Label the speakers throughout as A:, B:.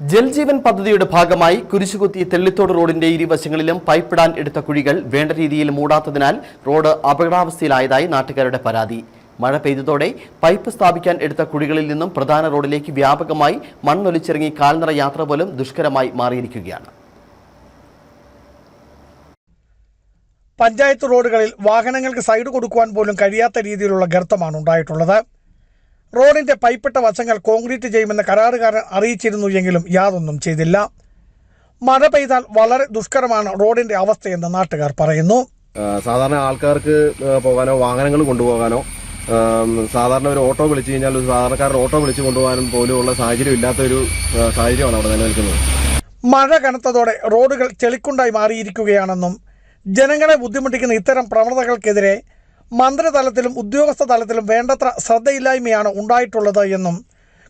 A: ജൽജീവൻ പദ്ധതിയുടെ ഭാഗമായി കുരിശുകുത്തി തെള്ളിത്തോട് റോഡിന്റെ ഇരുവശങ്ങളിലും പൈപ്പിടാൻ എടുത്ത കുഴികൾ വേണ്ട രീതിയിൽ മൂടാത്തതിനാൽ റോഡ് അപകടാവസ്ഥയിലായതായി നാട്ടുകാരുടെ പരാതി. മഴ പെയ്തതോടെ പൈപ്പ് സ്ഥാപിക്കാൻ എടുത്ത കുഴികളിൽ നിന്നും പ്രധാന റോഡിലേക്ക് വ്യാപകമായി മണ്ണൊലിച്ചിറങ്ങി കാൽനിറ യാത്ര പോലും ദുഷ്കരമായി മാറിയിരിക്കുകയാണ്.
B: പഞ്ചായത്ത് റോഡുകളിൽ വാഹനങ്ങൾക്ക് സൈഡ് കൊടുക്കുവാൻ പോലും കഴിയാത്ത രീതിയിലുള്ള ഗർത്തമാണ് ഉണ്ടായിട്ടുള്ളത് റോഡിന്റെ പൈപ്പിട്ട വശങ്ങൾ കോൺക്രീറ്റ് ചെയ്യുമെന്ന് കരാറുകാരൻ അറിയിച്ചിരുന്നു എങ്കിലും യാതൊന്നും ചെയ്തില്ല. മഴ പെയ്താൽ വളരെ ദുഷ്കരമാണ് റോഡിന്റെ അവസ്ഥയെന്ന് നാട്ടുകാർ പറയുന്നു.
C: സാധാരണ ആൾക്കാർക്ക് പോകാനോ വാഹനങ്ങൾ കൊണ്ടുപോകാനോ സാധാരണ ഒരു ഓട്ടോ വിളിച്ചു കഴിഞ്ഞാൽ ഒരു സാധാരണക്കാരൻ ഓട്ടോ വിളിച്ചു കൊണ്ടുപോകാനും പോലുമുള്ള സാഹചര്യം ഇല്ലാത്തൊരു ഒരു സാഹചര്യമാണ് അവിടെ നിലനിൽക്കുന്നത്.
B: മഴ കനത്തതോടെ റോഡുകൾ ചെളിക്കുണ്ടായി മാറിയിരിക്കുകയാണെന്നും ജനങ്ങളെ ബുദ്ധിമുട്ടിക്കുന്ന ഇത്തരം പ്രവണതകൾക്കെതിരെ മന്ത്രിതലത്തിലും ഉദ്യോഗസ്ഥ തലത്തിലും വേണ്ടത്ര ശ്രദ്ധയില്ലായ്മയാണ് ഉണ്ടായിട്ടുള്ളത് എന്നും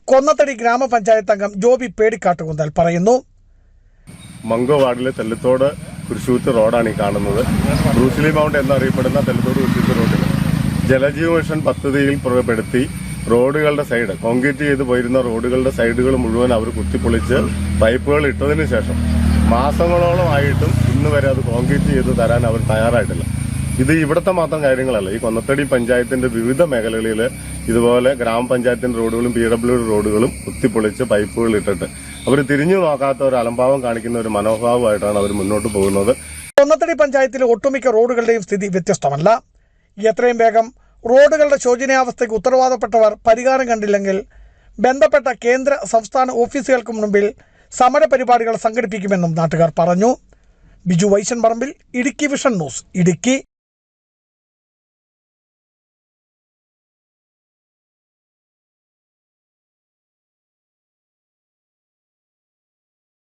B: കൊന്നത്തടി ഗ്രാമപഞ്ചായത്ത് അംഗം ജോബി പേടിക്കാട്ടുകുന്തൽ പറയുന്നു.
D: മംഗോ വാർഡിലെ തെല്ലത്തോട് കുരിശൂത്ത് റോഡാണ് ഈ കാണുന്നത്. ബ്രൂസ്ലി മൗണ്ട് എന്നറിയപ്പെടുന്ന തെല്ലത്തോട് കുരിശൂത്ത് റോഡിൽ ജലജീവ മിഷൻ പദ്ധതിയിൽ പുറപ്പെടുത്തി റോഡുകളുടെ സൈഡ് കോൺക്രീറ്റ് ചെയ്ത് പോയിരുന്ന റോഡുകളുടെ സൈഡുകൾ മുഴുവൻ അവർ കുത്തിപ്പൊളിച്ച് പൈപ്പുകൾ ഇട്ടതിന് ശേഷം മാസങ്ങളോളമായിട്ടും ഇന്ന് വരെ അത് കോൺക്രീറ്റ് ചെയ്ത് തരാൻ അവർ തയ്യാറായിട്ടില്ല. ഇത് ഇവിടുത്തെ മാത്രം കാര്യങ്ങളല്ല. ഈ കൊന്നത്തടി പഞ്ചായത്തിന്റെ വിവിധ മേഖലകളിൽ ഇതുപോലെ ഗ്രാമപഞ്ചായത്തിന്റെ റോഡുകളും പി ഡബ്ല്യു റോഡുകളും കുത്തിപ്പൊളിച്ച് പൈപ്പുകൾ ഇട്ടിട്ട് അവർ തിരിഞ്ഞു നോക്കാത്ത ഒരു അലംഭാവം കാണിക്കുന്ന ഒരു മനോഭാവമായിട്ടാണ് അവർ മുന്നോട്ട് പോകുന്നത്.
B: കൊന്നത്തടി പഞ്ചായത്തിലെ ഒട്ടുമിക്ക റോഡുകളുടെയും സ്ഥിതി വ്യത്യസ്തമല്ല. എത്രയും വേഗം റോഡുകളുടെ ശോചനീയാവസ്ഥയ്ക്ക് ഉത്തരവാദപ്പെട്ടവർ പരിഹാരം കണ്ടില്ലെങ്കിൽ ബന്ധപ്പെട്ട കേന്ദ്ര സംസ്ഥാന ഓഫീസുകൾക്ക് മുൻപിൽ സമരപരിപാടികൾ സംഘടിപ്പിക്കുമെന്നും നാട്ടുകാർ പറഞ്ഞു. ബിജു വൈശൻ പറമ്പിൽ ഇടുക്കി വിഷൻ ന്യൂസ് ഇടുക്കി.